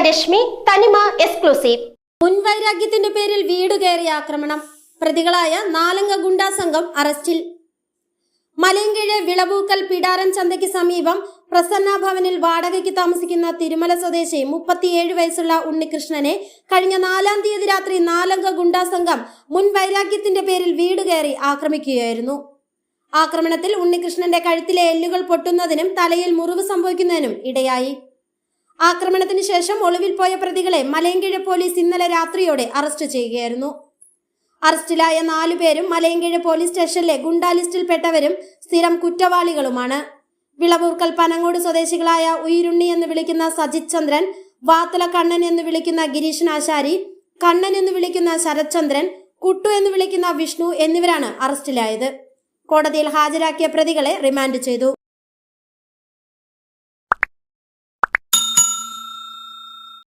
ധനലക്ഷ്മി തനിമ എക്സ്ക്ലൂസീവ്. മുൻവൈരാഗ്യത്തിന്റെ പേരിൽ വീട് കയറിയ ആക്രമണം പ്രതികളായ നാലംഗ ഗുണ്ടാ സംഘം അറസ്റ്റിൽ. മലയങ്കിഴ വിളവൂക്കൽ പിടാരൻ ചന്തയ്ക്ക് സമീപം പ്രസന്ന ഭവനിൽ വാടകയ്ക്ക് താമസിക്കുന്ന തിരുമല സ്വദേശി മുപ്പത്തിയേഴ് വയസ്സുള്ള ഉണ്ണികൃഷ്ണനെ കഴിഞ്ഞ നാലാം തീയതി രാത്രി നാലംഗ ഗുണ്ടാ സംഘം മുൻ വൈരാഗ്യത്തിന്റെ പേരിൽ വീട് കയറി ആക്രമിക്കുകയായിരുന്നു. ആക്രമണത്തിൽ ഉണ്ണികൃഷ്ണന്റെ കഴുത്തിലെ എല്ലുകൾ പൊട്ടുന്നതിനും തലയിൽ മുറിവ് സംഭവിക്കുന്നതിനും ഇടയായി. ആക്രമണത്തിന് ശേഷം ഒളിവിൽ പോയ പ്രതികളെ മലയങ്കിഴ പോലീസ് ഇന്നലെ രാത്രിയോടെ അറസ്റ്റ് ചെയ്യുകയായിരുന്നു. അറസ്റ്റിലായ നാലുപേരും മലയങ്കിഴ പോലീസ് സ്റ്റേഷനിലെ ഗുണ്ടാ ലിസ്റ്റിൽപ്പെട്ടവരും സ്ഥിരം കുറ്റവാളികളുമാണ്. വിളവൂർക്കൽ പനങ്ങോട് സ്വദേശികളായ ഉയിരുണ്ണി എന്ന് വിളിക്കുന്ന സജിത് ചന്ദ്രൻ വാത്തല കണ്ണൻ എന്ന് വിളിക്കുന്ന ഗിരീഷൻ ആശാരി കണ്ണൻ എന്ന് വിളിക്കുന്ന ശരത്ചന്ദ്രൻ കുട്ടു എന്ന് വിളിക്കുന്ന വിഷ്ണു എന്നിവരാണ് അറസ്റ്റിലായത്. കോടതിയിൽ ഹാജരാക്കിയ പ്രതികളെ റിമാൻഡ് ചെയ്തു.